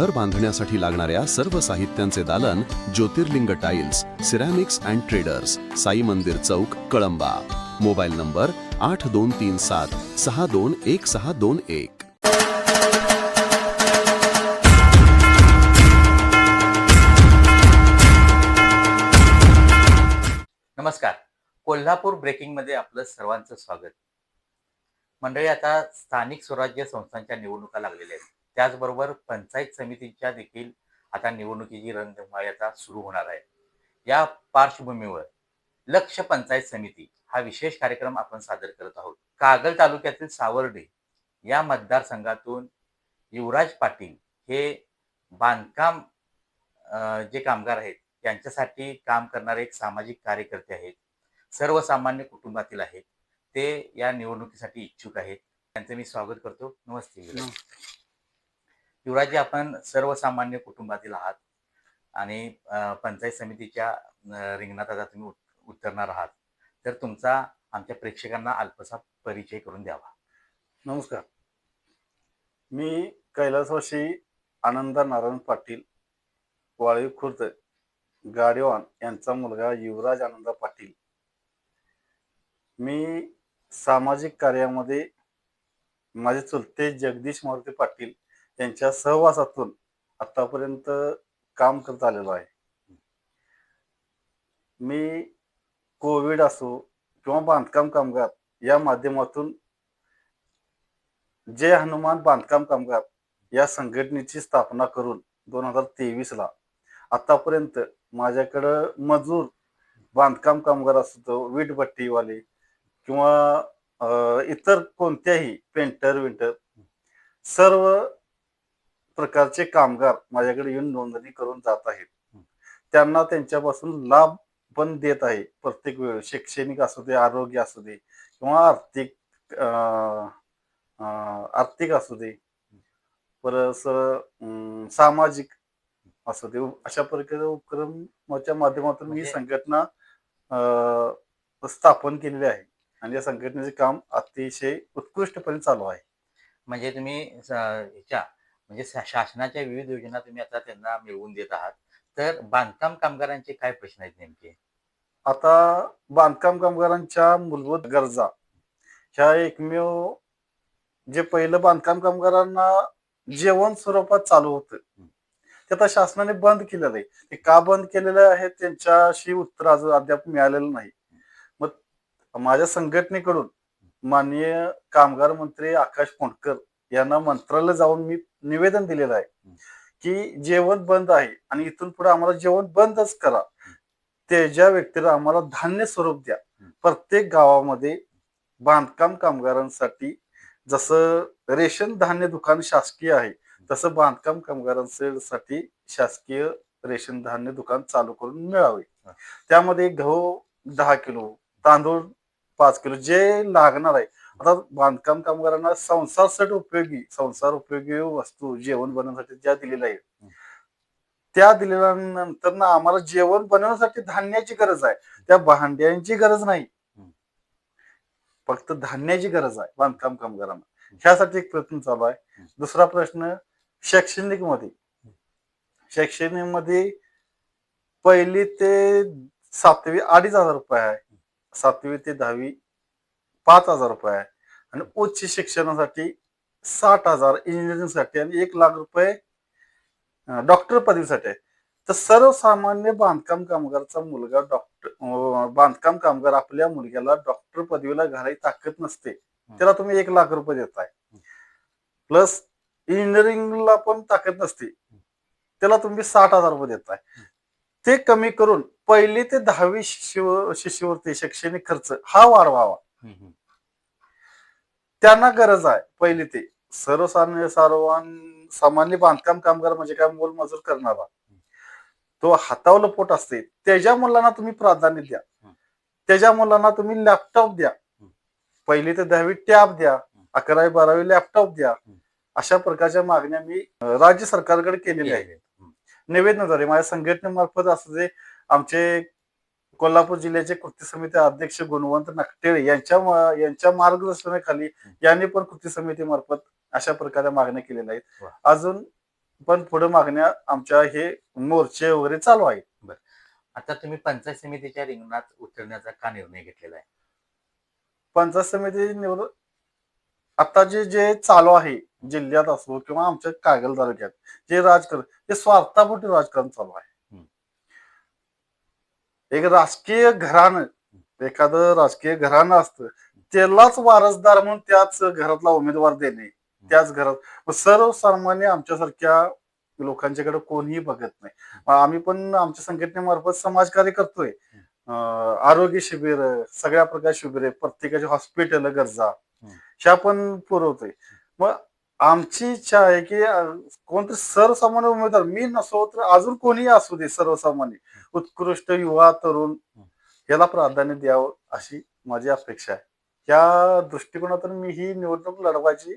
घर बांधण्यासाठी लागणाऱ्या सर्व साहित्यांचे दालन Jyotirling tiles ceramics and traders Sai Mandir Chowk Kalamba. Mobile number आठ दोन तीन सात सहा दोन एक सहा दोन एक. नमस्कार. कोल्हापूर ब्रेकिंगमध्ये आपलं सर्वांचं स्वागत. मंडळी आता स्थानिक स्वराज्य संस्थांच्या निवडणुका लागलेल्या आहेत. त्याचबरोबर पंचायत समितीच्या देखील आता निवडणुकीची रणधुमाळी सुरू होणार आहे. या पार्श्वभूमीवर लक्ष पंचायत समिती हा विशेष कार्यक्रम आपण सादर करत आहोत. कागल तालुक्यातील सावर्डे या मतदारसंघातून युवराज पाटील हे बांधकाम जे कामगार आहेत त्यांच्यासाठी काम करणारे एक सामाजिक कार्यकर्ते आहेत. सर्वसामान्य कुटुंबातील आहेत. ते या निवडणुकीसाठी इच्छुक आहेत. त्यांचं मी स्वागत करतो. नमस्ते. युवराज. युवराजी आपण सर्वसामान्य कुटुंबातील आहात आणि पंचायत समितीच्या रिंगणात आता तुम्ही उतरणार आहात. तर तुमचा आमच्या प्रेक्षकांना अल्पसा परिचय करून द्यावा. नमस्कार. मी कैलासवासी आनंद नारायण पाटील वाळवी खुर्द गाडीवान यांचा मुलगा युवराज आनंद पाटील. मी सामाजिक कार्यामध्ये माझे चुलते जगदीश मारुती पाटील त्यांच्या सहवासातून आतापर्यंत काम करत आलेलो आहे. मी कोविड असो किंवा बांधकाम कामगार या माध्यमातून जय हनुमान बांधकाम कामगार या संघटनेची स्थापना करून दोन हजार तेवीस ला आतापर्यंत माझ्याकडं मजूर बांधकाम कामगार असतो वीटभट्टीवाले किंवा इतर कोणत्याही पेंटर विंटर सर्व प्रकारचे कामगार माझ्याकडे येऊन नोंदणी करून जात आहेत. त्यांना त्यांच्यापासून लाभ पण देत आहे. प्रत्येक वेळ शैक्षणिक असू दे आरोग्य असू दे किंवा आर्थिक आर्थिक असू दे. परत अं, सामाजिक असू दे. अशा प्रकारे उपक्रमाच्या माध्यमातून ही म्हणजे- संघटना स्थापन केलेली आहे. आणि या संघटनेचे काम अतिशय उत्कृष्टपणे चालू आहे. म्हणजे तुम्ही म्हणजे शासनाच्या विविध योजना तुम्ही आता त्यांना मिळवून देत आहात. तर बांधकाम कामगारांचे काय प्रश्न आहेत नेमके? आता बांधकाम कामगारांच्या मूलभूत गरजा. ह्या एकमेव जे पहिलं बांधकाम कामगारांना जेवण स्वरूपात चालू होतं. ते आता शासनाने बंद केलेलं आहे. ते का बंद केलेलं आहे त्यांच्याशी उत्तर अजून अद्याप मिळालेलं नाही. मग माझ्या संघटनेकडून माननीय कामगार मंत्री आकाश कोंडकर यांना मंत्रालय जाऊन मी निवेदन दिलेलं आहे. की जेवण बंद आहे आणि इथून पुढे आम्हाला जेवण बंदच करा. त्याच्या व्यक्तीला आम्हाला धान्य स्वरूप द्या प्रत्येक गावामध्ये बांधकाम कामगारांसाठी जसं रेशन धान्य दुकान शासकीय आहे तसं बांधकाम कामगारांसाठी शासकीय रेशन धान्य दुकान चालू करून मिळावे. त्यामध्ये गहू दहा किलो तांदूळ पाच किलो जे लागणार आहे. आता बांधकाम कामगारांना संसारसाठी उपयोगी संसार उपयोगी वस्तू जेवण बनवण्यासाठी ज्या दिलेल्या आहेत. त्या दिलेल्यानंतर ना आम्हाला जेवण बनवण्यासाठी धान्याची गरज आहे. त्या भांड्यांची गरज नाही. फक्त धान्याची गरज आहे बांधकाम कामगारांना. ह्यासाठी एक प्रयत्न चालू आहे. दुसरा प्रश्न शैक्षणिकमध्ये शैक्षणिकमध्ये पहिली ते सातवी अडीच हजार रुपये आहे. सातवी ते दहावी पाच हजार रुपये आहे. आणि उच्च शिक्षणासाठी साठ हजार इंजिनिअरिंगसाठी आणि एक लाख रुपये डॉक्टर पदवीसाठी आहे. तर सर्वसामान्य बांधकाम कामगारचा मुलगा डॉक्टर बांधकाम कामगार आपल्या मुलग्याला डॉक्टर पदवीला घालायची ताकद नसते. त्याला तुम्ही एक लाख रुपये देताय. प्लस इंजिनिअरिंगला पण ताकद नसते. त्याला तुम्ही साठ हजार रुपये देताय. ते कमी करून पहिली ते दहावी शिष्य शिष्यवृत्ती शैक्षणिक खर्च हा वाढवावा. त्यांना गरज आहे पहिली ते. सर्वसामान्य सर्वां सामान्य बांधकाम कामगार म्हणजे काय? मोलमजूर करणारा. तो हातावलं पोट असते. त्याच्या मुलांना तुम्ही प्राधान्य द्या. त्याच्या मुलांना तुम्ही लॅपटॉप द्या. पहिली ते दहावी टॅब द्या. अकरावी बारावी लॅपटॉप द्या. अशा प्रकारच्या मागण्या मी राज्य सरकारकडे केलेल्या आहेत. निवेदनाद्वारे माझ्या संघटनेमार्फत असं जे आमचे कोल्हापूर जिल्ह्याचे कृती समिती अध्यक्ष गुणवंत नकटेळे यांच्या यांच्या मार्गदर्शनाखाली यांनी पण कृती समितीमार्फत अशा प्रकारे मागण्या केलेल्या आहेत. अजून पण पुढे मागण्या आमच्या हे मोर्चे वगैरे चालू आहे आता तुम्ही पंचायत समितीच्या रिंगणात उतरण्याचा का निर्णय घेतलेला आहे? पंचायत समिती निवड आता जे जे चालू आहे जिल्ह्यात असो किंवा आमच्या कागल तालुक्यात जे राजकारण ते स्वार्थापोटी राजकारण चालू आहे. एक राजकीय घराणं एखादं राजकीय घराणं असतं त्यालाच वारसदार म्हणून त्याच घरातला उमेदवार देणे त्याच घरात सर्वसामान्य आमच्यासारख्या लोकांच्याकडे कोणीही बघत नाही. आम्ही पण आमच्या संघटनेमार्फत समाजकार्य करतोय. आरोग्य शिबिर सगळ्या प्रकार शिबिर प्रत्येकाचे हॉस्पिटल गरजा पण पुरवतोय. मग आमची इच्छा आहे की कोणतरी सर्वसामान्य उमेदवार मी नसो तर अजून कोणीही असू दे सर्वसामान्य उत्कृष्ट युवा तरुण याला प्राधान्य द्यावं अशी माझी अपेक्षा आहे. त्या दृष्टिकोनातून मी ही निवडणूक लढवायची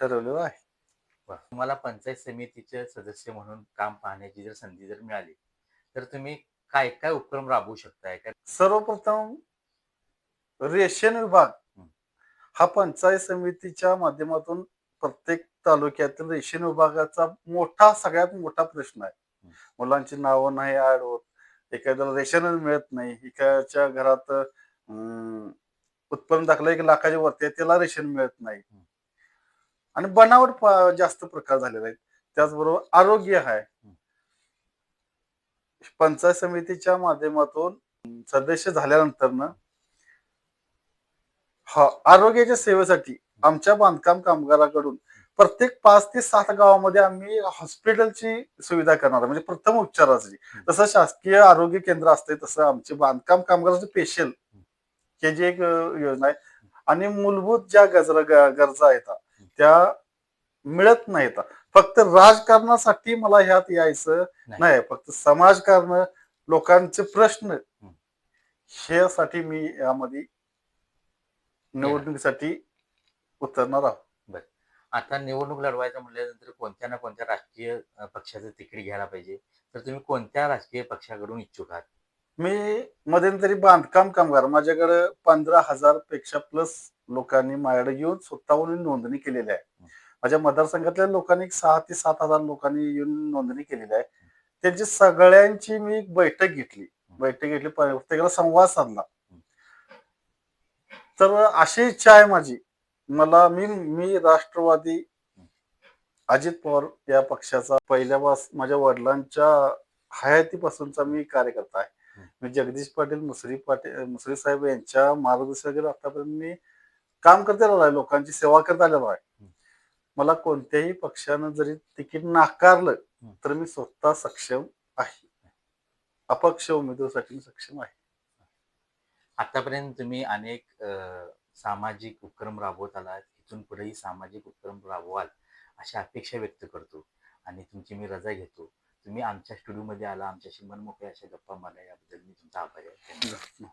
ठरवलेलं आहे. तुम्हाला पंचायत समितीचे सदस्य म्हणून काम पाहण्याची जर संधी जर मिळाली तर तुम्ही काय काय उपक्रम राबवू शकताय? सर्वप्रथम रेशन विभाग हं. पंचायत समितीच्या माध्यमातून प्रत्येक तालुक्यातील रेशन विभागाचा मोठा सगळ्यात मोठा प्रश्न आहे. मुलांची नावं नाही ऍड होत एखाद्याला रेशनच मिळत नाही एखाद्याच्या घरात उत्पन्न दाखला एक लाखाच्या वरती आहे त्याला रेशन मिळत नाही. आणि बनावट जास्त प्रकार झालेले आहेत त्याचबरोबर आरोग्य आहे पंचायत समितीच्या माध्यमातून सदस्य झाल्यानंतर ना आरोग्याच्या सेवेसाठी आमच्या बांधकाम कामगाराकडून प्रत्येक पाच ते सात गावामध्ये आम्ही हॉस्पिटलची सुविधा करणार. म्हणजे प्रथम उपचाराची तसं शासकीय आरोग्य केंद्र असते तसं आमचे बांधकाम कामगाराचे स्पेशल हे जे एक योजना आहे आणि मूलभूत ज्या गजरा गरजा आहेत त्या मिळत नाहीत फक्त राजकारणासाठी मला ह्यात यायचं. नाही फक्त समाजकारण लोकांचे प्रश्न ह्यासाठी मी यामध्ये निवडणुकीसाठी उतरणार आहोत. आता निवडणूक लढवायचं म्हटल्यानंतर कोणत्या ना कोणत्या राजकीय पक्षाचं तिकीट घ्यायला पाहिजे? तर तुम्ही कोणत्या राजकीय पक्षाकडून इच्छुक आहात? मी मध्यंतरी बांधकाम कामगार माझ्याकडे पंधरा हजारपेक्षा प्लस लोकांनी माझ्याकडे येऊन स्वतःहून नोंदणी केलेली आहे. माझ्या मतदारसंघातल्या लोकांनी सहा ते सात हजार लोकांनी येऊन नोंदणी केलेली आहे. त्यांची सगळ्यांची मी एक बैठक घेतली. बैठक घेतली प्रत्येकाला संवाद साधला. तर अशी इच्छा आहे माझी. मला मी मी राष्ट्रवादी अजित पवार या पक्षाचा पहिल्यापास माझ्या वडिलांच्या हयातीपासूनचा मी कार्यकर्ता आहे. मी जगदीश पाटील मुसरी पाटील मुसरी साहेब यांच्या मार्गदर्शनाखाली आतापर्यंत मी काम करत आलेलो आहे लोकांची सेवा करत आलेलो आहे. मला कोणत्याही पक्षानं जरी तिकीट नाकारलं तर मी स्वतः सक्षम आहे. अपक्ष उमेदवारासाठी मी सक्षम आहे. आतापर्यंत तुम्ही अनेक सामाजिक उपक्रम राबवत आलात इथून पुढेही सामाजिक उपक्रम राबवाल अशा अपेक्षा व्यक्त करतो. आणि तुमची मी रजा घेतो. तुम्ही आमच्या स्टुडिओमध्ये आला आमच्याशी मनमोकळ्या अशा गप्पा मारल्या याबद्दल मी तुमचा आभारी आहे.